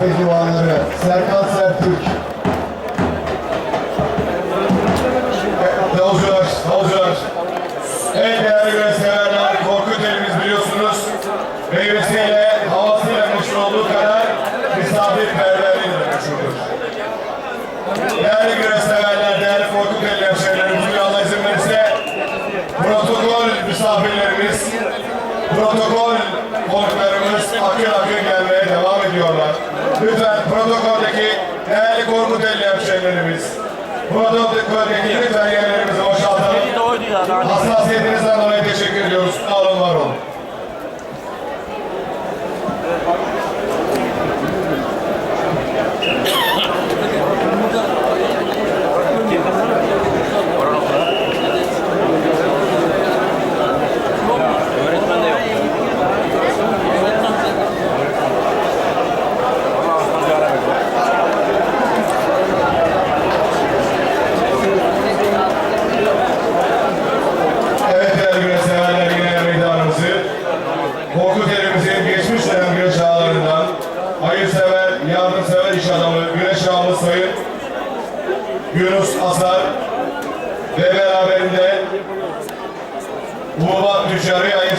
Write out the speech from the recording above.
Pehlivanları Serkan Sertürk. Davulcular, davulcular. En değerli ve severler Korkut elimiz biliyorsunuz. Meyvesiyle, havasıyla meşhur olduğu kadar misafirperverliğiyle meşhurdur. Değerli güreşseverler, değerli Korkut elli hemşehrilerimiz, Allah izin verirse protokol misafirlerimiz, protokol konuklarımız akın akın gelmeye devam ediyorlar. Lütfen protokoldeki değerli Korkut elli hemşehrilerimiz, protokoldeki lütfen yerlerimizi boşaltalım. Hassasiyetinizden dolayı teşekkür ediyoruz. Sağ Korkut elimizin geçmiş dönem güreş ağlarından hayırsever, yardımsever iş adamı güreş ağamız Sayın Yunus Asar ve beraberinde Uğurlar Tüccarı hayırsever